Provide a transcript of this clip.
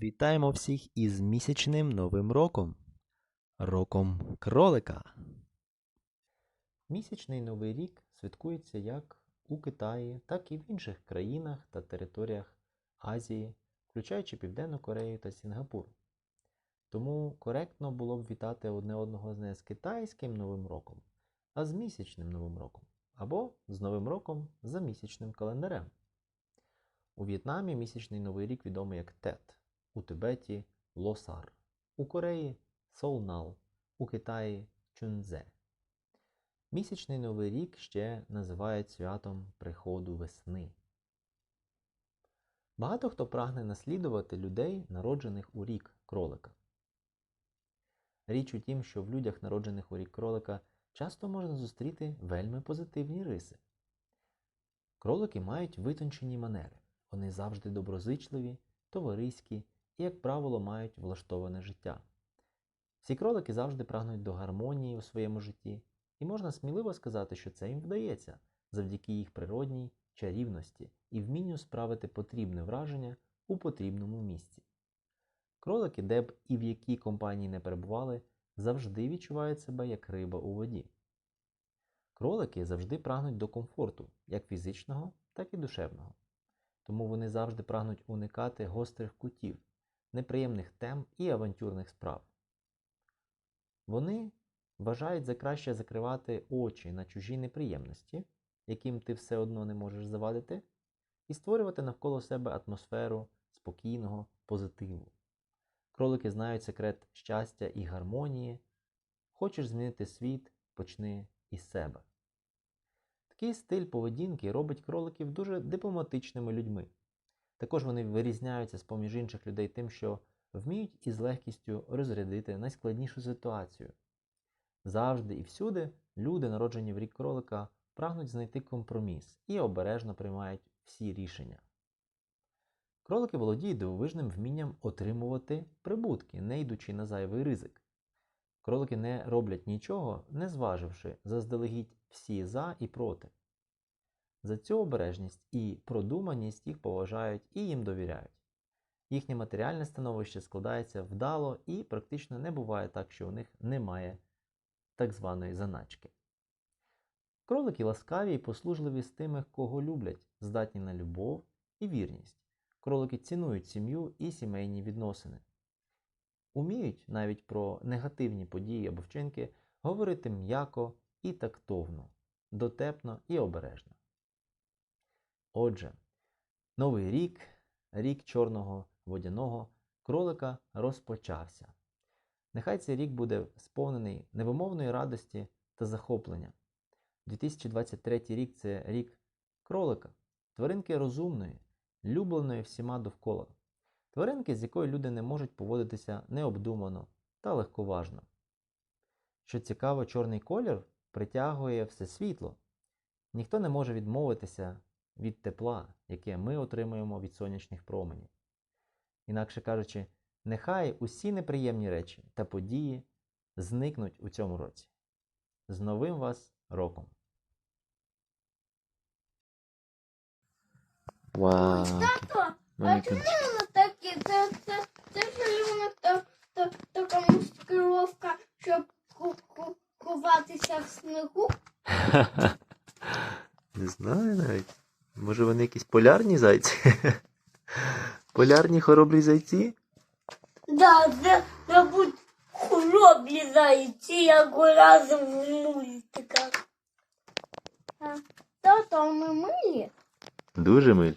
Вітаємо всіх із місячним новим роком. Роком кролика. Місячний новий рік святкується як у Китаї, так і в інших країнах та територіях Азії, включаючи Південну Корею та Сінгапур. Тому коректно було б вітати одне одного з не з китайським новим роком, а з місячним новим роком або з Новим роком за місячним календарем. У В'єтнамі місячний новий рік відомий як Тет, у Тибеті Лосар, у Кореї Солнал, у Китаї Чунзе. Місячний новий рік ще називають святом приходу весни. Багато хто прагне наслідувати людей, народжених у рік кролика. Річ у тім, що в людях, народжених у рік кролика, часто можна зустріти вельми позитивні риси. Кролики мають витончені манери, вони завжди доброзичливі, товариські і, як правило, мають влаштоване життя. Всі кролики завжди прагнуть до гармонії у своєму житті, і можна сміливо сказати, що це їм вдається завдяки їх природній чарівності і вмінню справити потрібне враження у потрібному місці. Кролики, де б і в якій компанії не перебували, завжди відчувають себе як риба у воді. Кролики завжди прагнуть до комфорту, як фізичного, так і душевного. Тому вони завжди прагнуть уникати гострих кутів, неприємних тем і авантюрних справ. Вони вважають за краще закривати очі на чужі неприємності, яким ти все одно не можеш завадити, і створювати навколо себе атмосферу спокійного позитиву. Кролики знають секрет щастя і гармонії. Хочеш змінити світ, почни із себе. Такий стиль поведінки робить кроликів дуже дипломатичними людьми. Також вони вирізняються з поміж інших людей тим, що вміють із легкістю розрядити найскладнішу ситуацію. Завжди і всюди люди, народжені в рік кролика, прагнуть знайти компроміс і обережно приймають всі рішення. Кролики володіють дивовижним вмінням отримувати прибутки, не йдучи на зайвий ризик. Кролики не роблять нічого, не зваживши заздалегідь всі за і проти. За цю обережність і продуманість їх поважають і їм довіряють. Їхнє матеріальне становище складається вдало і практично не буває так, що у них немає так званої заначки. Кролики ласкаві і послужливі з тими, кого люблять, здатні на любов і вірність. Кролики цінують сім'ю і сімейні відносини. Уміють навіть про негативні події або вчинки говорити м'яко і тактовно, дотепно і обережно. Отже, новий рік, рік чорного водяного кролика розпочався. Нехай цей рік буде сповнений невимовної радості та захоплення. 2023 рік це рік кролика, тваринки розумної, любленої всіма довкола, тваринки, з якою люди не можуть поводитися необдумано та легковажно. Що цікаво, чорний колір притягує все світло. Ніхто не може відмовитися від тепла, яке ми отримуємо від сонячних променів. Інакше кажучи, нехай усі неприємні речі та події зникнуть у цьому році. З новим вас роком! Вау! Тато, а чому воно таке? Це, це, це малюнок та, та, така маскировка, щоб ку, ку, куватися в снігу. Не знаю навіть. Може вони якісь полярні зайці? Полярні хоробрі зайці? Да, це, мабуть, хороблі зайці, як разом в мультиках. Та то ми милі? Дуже милі.